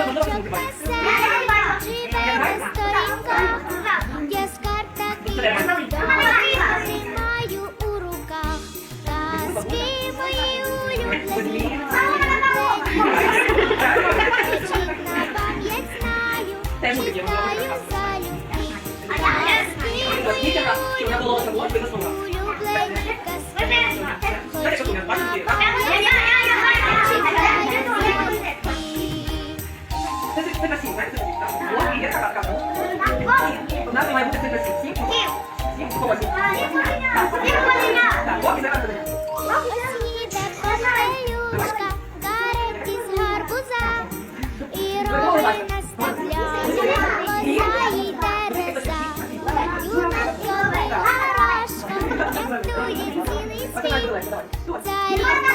Старинка, я з карта це це красиво, знаєте, там блоки є така капу. У нас має бути це красиво. Сім? Сім? Сім? Так, блоки зараз буде. Сніде козаюшка, каретки з гарбуза, і роли наставляє лисає дереса. Юна Йове гарашка, рятує цілий світ, царівна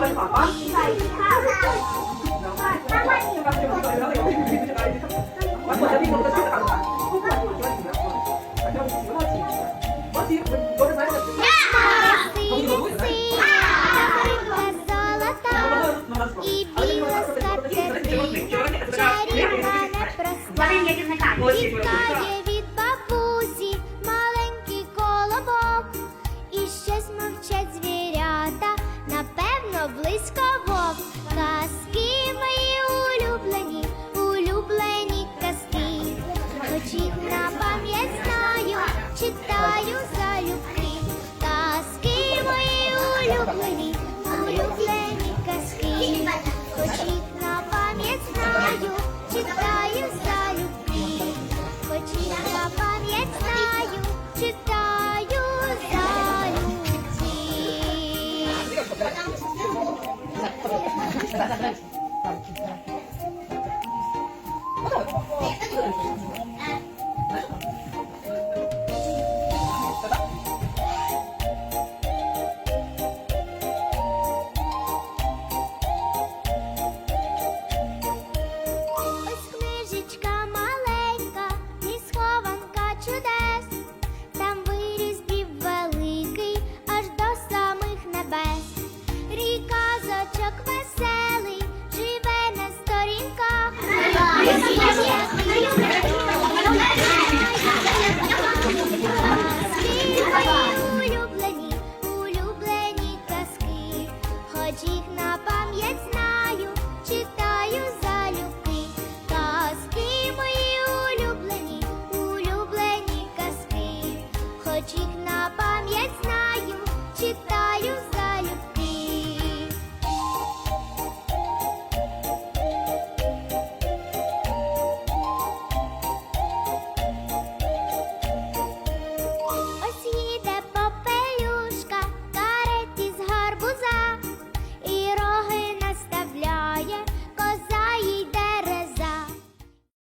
читаю залюбки. І біла скатертина, чарівна непроста. Тікає від бабусі близько вовк.